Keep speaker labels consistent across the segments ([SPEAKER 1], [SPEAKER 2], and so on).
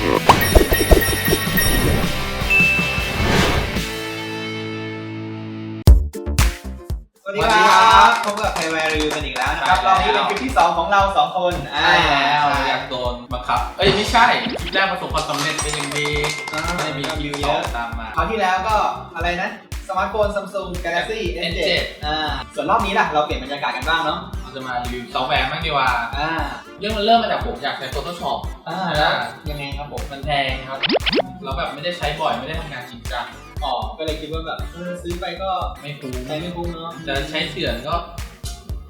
[SPEAKER 1] สวัสดีครับพบกับไทยแวร์รีวิวกันอีกแล้วนะครับ
[SPEAKER 2] ใช่
[SPEAKER 1] รอบนี้เป็นคลิปที่ 2 ของเรา 2 คนอ่า
[SPEAKER 2] ใช่แล้ว
[SPEAKER 1] ใช่
[SPEAKER 2] อยากโดนบังคับ เอ้ยไม่ใช่คลิปแรกประสบความสำเร็จเป็นอย่างดี
[SPEAKER 1] อ่า
[SPEAKER 2] ก็เลยมีคลิป
[SPEAKER 1] รีวิว
[SPEAKER 2] ส
[SPEAKER 1] เย
[SPEAKER 2] อง
[SPEAKER 1] อะ
[SPEAKER 2] ตามมา
[SPEAKER 1] คราวที่แล้วก็อะไรนะ สมาร์ทโฟน Samsung Galaxy
[SPEAKER 2] N7
[SPEAKER 1] N7 อ่าส่วนรอบนี้ล่ะ เราเปลี่ยนบรรยากาศกันบ้างเนาะ
[SPEAKER 2] เราจะมารีวิวซอฟต์แวร์บ้างดีกว่า
[SPEAKER 1] อ่า
[SPEAKER 2] เรื่องมันเริ่มมาจากผมอยากใช้ Photoshop
[SPEAKER 1] อ่า
[SPEAKER 2] อ่า
[SPEAKER 1] ยังไงครับผม
[SPEAKER 2] มันแพงครับแล้วแบบไม่ได้ใช้บ่อยไม่ได้ทำงานจริงจัง
[SPEAKER 1] อ๋อก็เลยคิดว่าแบบเออซื้อไปก็
[SPEAKER 2] ไม่คุ้ม
[SPEAKER 1] ใช้ไม่คุ้มเนาะ
[SPEAKER 2] จะใช้เถื่อนก็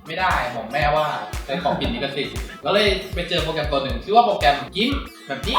[SPEAKER 2] ไม่ได้บอกแม่ว่าใช้ของผิดลิขสิทธิ์ก็เลยไปเจอโปรแกรมตัวหนึ่งชื่อว่าโปรแกรมกิมแบบนี้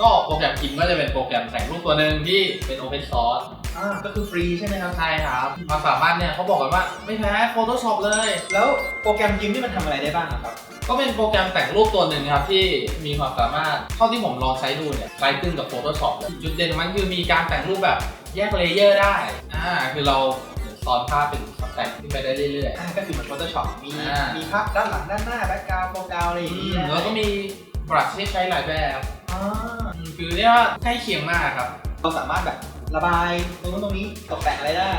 [SPEAKER 2] ก็โปรแกรมกิมก็จะเป็นโปรแกรมแต่งรูปตัวหนึ่งที่เป็น Open Source
[SPEAKER 1] อ่าก็คือฟรีใช่ไหมครับ
[SPEAKER 2] ใช่ครับความสามารถเนี่ยเขาบอกกันว่าไม่แพ้ Photoshop เลย
[SPEAKER 1] แล้วโปรแกรมยิมนี่มันทำอะไรได้บ้างอะครับ
[SPEAKER 2] ก็เป็นโปรแกรมแต่งรูปตัวหนึ่งครับที่มีความสามารถเท่าที่ผมลองใช้ดูเนี่ยคล้ายคลึงกับ Photoshop เลยจุดเด่นของมันคือมีการแต่งรูปแบบแยกเลเยอร์ได้อ่าคือเราเหมือนซ้อนภาพเป็นแต่งขึ้นไปได้เรื่อย
[SPEAKER 1] อ่าก็คือเหมือน Photoshop มี
[SPEAKER 2] อ่ามี
[SPEAKER 1] มีภาพด้านหลังด้านหน้าแบ็กกราวด์โปรกราวอะไรอย่างนี้
[SPEAKER 2] ๆแล้วก็มีบรัชที่ใช้หลายแบบ
[SPEAKER 1] อ่า
[SPEAKER 2] อืมคือเรียกว่าใกล้เคียงมากครับ
[SPEAKER 1] เราสามารถแบบระบายตรงนู้นตรงนี้ตกแต่งอะไรได้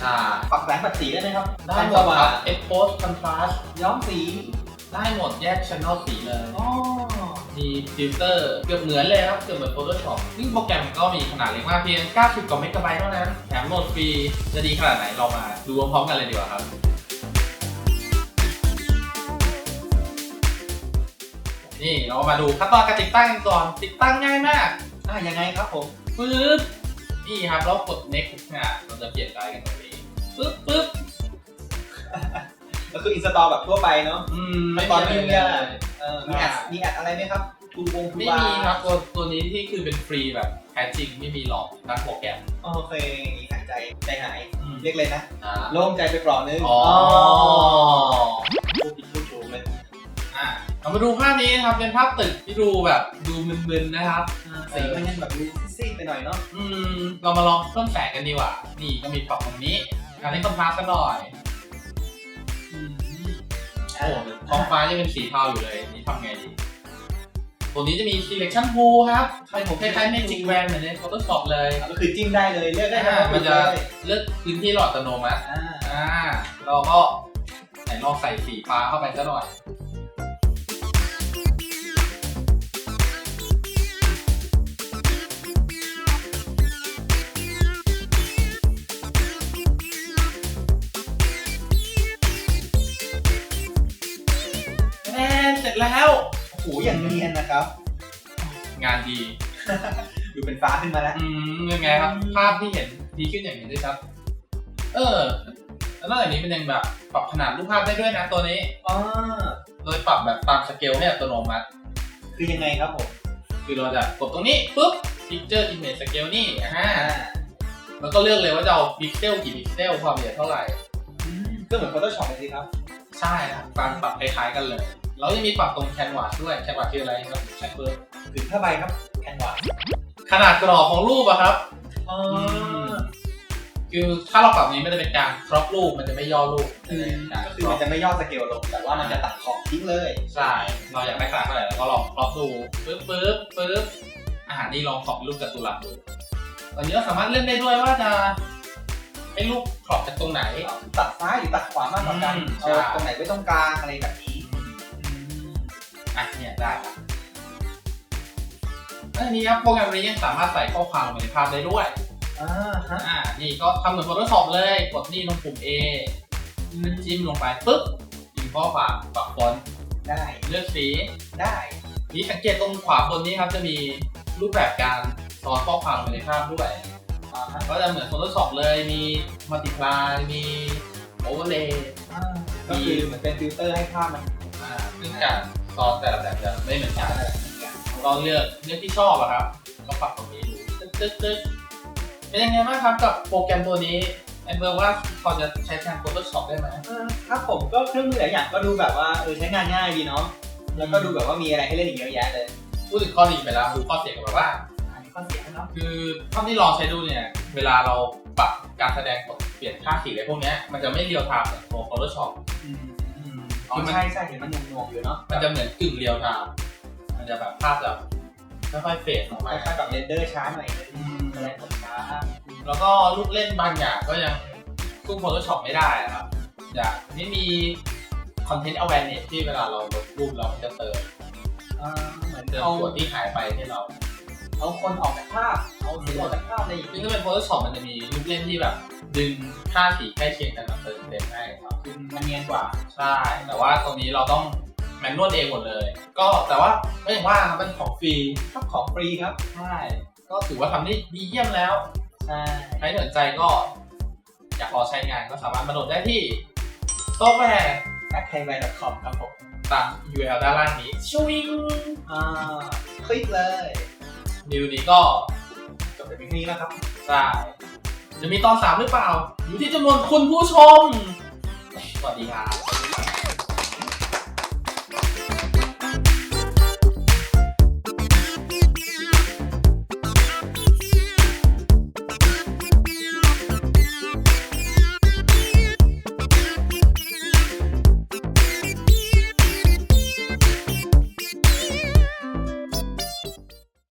[SPEAKER 2] ใช่
[SPEAKER 1] ปรับแสงปรับสีได้ไหมครับ
[SPEAKER 2] ได้หม
[SPEAKER 1] ส
[SPEAKER 2] ด
[SPEAKER 1] ว่า
[SPEAKER 2] ครับ
[SPEAKER 1] ง
[SPEAKER 2] Expose Contrast
[SPEAKER 1] ย้อมสี
[SPEAKER 2] ได้หมดแยก Channel สีเลย
[SPEAKER 1] อ๋อ
[SPEAKER 2] มีฟิลเตอร์เกือบเหมือนเลยครับ เกือบเหมือน Photoshop ซึ่งโปรแกรมก็มีขนาดเล็กมากเพียง 90 กว่าเมกะไบต์เท่านั้น แถมโหลดฟรี จะดีขนาดไหนเรามาดูพร้อมๆกันเลยดีกว่าครับ นี่เรามาดูขั้นตอนการติดตั้งกันก่อน ติดตั้งง่ายมาก
[SPEAKER 1] อ่ายังไงครับผม
[SPEAKER 2] ปึ๊บนี่ครับเรากด next อะเราจะเปลี่ยนได้กันตรงนี้ปึ๊บปึ๊บ
[SPEAKER 1] ก็คืออินสตอลแบบทั่วไปเนาะ
[SPEAKER 2] อืม
[SPEAKER 1] ขั้นตอนยุ่งยาก
[SPEAKER 2] เลย
[SPEAKER 1] เออมีแอดมีแอดอะไรไหมครับทูวงทู
[SPEAKER 2] ไม่
[SPEAKER 1] บา
[SPEAKER 2] มีครับตัวตัวนี้ที่คือเป็นฟรีแบบแท้จริงไม่มีหลอกตั้งโปรแกรม
[SPEAKER 1] โอเคมีหายใจใจหายเรียกเลยนะ
[SPEAKER 2] อ่า
[SPEAKER 1] โล่งใจไปเปลอดนึง
[SPEAKER 2] อ๋อ
[SPEAKER 1] พูดผิดพูดถูกเลย
[SPEAKER 2] อะเรามาดูภาพนี้นะครับเป็นภาพตึกที่ดูแบบดูมึนๆนะครับ
[SPEAKER 1] อ่า สีมันยังแบบดูซีดๆไปหน่อยเนาะ
[SPEAKER 2] อืม เรามาลองเพิ่มแสงกันดีกว่า นี่ก็มีปรับตรงนี้การให้คอนทราสต์กันหน่อย
[SPEAKER 1] อืม
[SPEAKER 2] โอ้ท้องฟ้ายังเป็นสีเทาอยู่เลย นี่ทำไงดี ตัวนี้จะมี selection tool ครับ ใครผมคล้ายๆ Magic Wand เหมือนใน Photoshop เลย
[SPEAKER 1] ก็คือจิ้มได้เลยเลือกได้
[SPEAKER 2] อ่า
[SPEAKER 1] ทั้งห
[SPEAKER 2] มันจะ
[SPEAKER 1] เลย
[SPEAKER 2] เลือกพื้นที่หลอดอัตโนมัติ
[SPEAKER 1] อ่า
[SPEAKER 2] อ่า เราก็ไหนลองใส่สีฟ้าเข้าไปซะหน่อย แล้ว
[SPEAKER 1] โอ้โหอย่างเนียนนะครับ
[SPEAKER 2] งานดี
[SPEAKER 1] ดูเป็นฟ้าขึ้นมาแล้ว
[SPEAKER 2] อืมยังไงครับ ภาพที่เห็นดีขึ้นอย่างนี้ด้วยครับ เออ แล้วนอกจากนี้มันยังแบบปรับขนาดรูปภาพได้ด้วยนะตัวนี้
[SPEAKER 1] อ๋อ
[SPEAKER 2] โดยปรับแบบตามสเกลให้อัตโนมัติ
[SPEAKER 1] คือยังไงครับผม
[SPEAKER 2] คือเราจะกดตรงนี้ปุ๊บ Picture Image Scale นี่อ่า
[SPEAKER 1] อ่า
[SPEAKER 2] แล้วก็เลือกเลยว่าจะเอาพิกเซลกี่พิกเซลความละเอียดเท่าไหร่
[SPEAKER 1] อืมก็เหมือน Photoshop เลยสิครับ
[SPEAKER 2] ใช่ครับการปรับคล้ายๆกันเลย แล้วยังมีปรับตรงแคนวาสด้วยแคนวาสคืออะไรครับแคนเบิร์
[SPEAKER 1] ถึงผ้าใบครับแคนวาส
[SPEAKER 2] ขนาดกรอบของรูปอะครับ
[SPEAKER 1] อ๋อ
[SPEAKER 2] มคือถ้าเราปรับนี้มันจะเป็นการครอปรูปมันจะไม่ย่อรูป
[SPEAKER 1] อืม
[SPEAKER 2] การ
[SPEAKER 1] ก็
[SPEAKER 2] ค
[SPEAKER 1] คือ
[SPEAKER 2] รอ
[SPEAKER 1] มั
[SPEAKER 2] ป
[SPEAKER 1] นจะไม่ย่อสเกลลงแต่ว่ามันจะตัดขอบทิ้งเลย
[SPEAKER 2] ใช่เราอยากได้ขนาดเท่าไหร่เราก็ลองครอปดูปึ๊บปึ๊บปึ๊บอาหารนี่ลองครอปรูปจัตุรัสดูตอนนี้เราสามารถเลือกได้ด้วยว่าจะให้รูปครอปจากตรงไหน
[SPEAKER 1] ตัดซ้ายหรือตัดขวามากกว่ากัน
[SPEAKER 2] อืม
[SPEAKER 1] เอา
[SPEAKER 2] ใช่
[SPEAKER 1] ตรงไหนไว้ตรงกลางอะไรแบบนี้
[SPEAKER 2] อะเนี่ยได้ครับแล้วทีนี้ครับโปรแกรมนี้ยังสามารถใส่ข้อความลงไปในภาพได้ด้วย
[SPEAKER 1] อ่าฮะ
[SPEAKER 2] อ่านี่ก็ทำเหมือน Photoshop เลย กดนี่ลงปุ่ม A จิ้มลงไปปุ๊บพิมพ์ข้อความปรับฟอนต์
[SPEAKER 1] ได้
[SPEAKER 2] เลือกสี
[SPEAKER 1] ได้
[SPEAKER 2] นี่สังเกตตรงขวาบนนี้ครับจะมีรูปแบบการซ้อนข้อความลงไปในภาพด้วย
[SPEAKER 1] อ่าฮะ
[SPEAKER 2] ก็จะเหมือน Photoshop เลยมี Multiply มี Overlay
[SPEAKER 1] อ่าก็คือเหมือนเป็นฟิลเตอร์ให้ภาพมัน
[SPEAKER 2] อ่าซึ่งการ ซ้อนแต่ละแบบจะไม่เหมือนกันลองเลือกเลือกที่ชอบอะครับก็ปรับตรงนี้ดูตึ๊ดตึ๊ดตึ๊ดเป็นยังไงบ้างครับกับโปรแกรมตัวนี้แอนเบอร์ว่าพอจะใช้แทน Photoshop ได้ไหม
[SPEAKER 1] เออครับผมก็เครื่องมือหลายอย่างก็ดูแบบว่าเออใช้งานง่ายดีเนาะแล้วก็ดูแบบว่ามีอะไรให้เล่นอีกเยอะแยะเลย
[SPEAKER 2] พูดถึงข้อดีไปแล้วดูข้อเสียกันแบบว่า
[SPEAKER 1] อันนี้ข้อเสียเนาะ
[SPEAKER 2] คือเท่าที่ลองใช้ดูเนี่ย เวลาเราปรับการแสดงกดเปลี่ยนค่าสีอะไรพวกเนี้ยมันจะไม่เรียลไทม์เหมือนตัว Photoshop
[SPEAKER 1] อืมอ๋อใช่ใช่เห็นมันหน่วงๆอยู่เนาะ
[SPEAKER 2] มันจะเหมือนกึ่งเรียลไทม์มันจะแบบภาพจะค่อยๆเฟดออก
[SPEAKER 1] ค
[SPEAKER 2] มา
[SPEAKER 1] ล้ายๆกับเรนเดอร์ช้าหน่อยนึงอะไรผมช้า
[SPEAKER 2] แล้วก็ลูกเล่นบางอย่างก็ยังสู้ Photoshop ไม่ได้อะครับอย่างไม่มี Content Awareness ที่เวลาเราลบรูปเรามันจะเติม
[SPEAKER 1] อ่าเหมือน
[SPEAKER 2] เติม
[SPEAKER 1] เอา
[SPEAKER 2] ส่วนที่หายไปให้เรา
[SPEAKER 1] เอาคนออกจากภาพ เอาสีออกจากภาพอะไรอย่าง
[SPEAKER 2] ซึ่ง
[SPEAKER 1] เงี้ย
[SPEAKER 2] ถ้าเป็น Photoshop มันจะมีลูกเล่นที่แบบ ดึงค่าสีใกล้เคียงกันมาเติมเต็มให้ครับ
[SPEAKER 1] คือมันเนียนกว่า
[SPEAKER 2] ใช่ แต่ว่าตรงนี้เราต้องแมนนวลเองหมดเลย ก็แต่ว่าก็อย่างว่าครับเป็นของฟรี
[SPEAKER 1] ครับของฟรีครับ
[SPEAKER 2] ใช่ก็ถือว่าทำได้ดีเยี่ยมแล้ว
[SPEAKER 1] ใช่
[SPEAKER 2] ใครสนใจก็ อยากรอใช้งานก็สามารถมาโหลดได้ที่โซฟต์แวร์
[SPEAKER 1] แอปไทยแวร์ .com ครับผม
[SPEAKER 2] ตาม URL ด้านล่างนี้ ชวิง
[SPEAKER 1] อ่าคลิกเลย
[SPEAKER 2] วิวนี้ก็
[SPEAKER 1] จบไปเพียงนี้นะครับ
[SPEAKER 2] ใช่จะมีตอนสามหรือเปล่า อยู่ที่จำนวนคุณผู้ชม สวัสดีครับ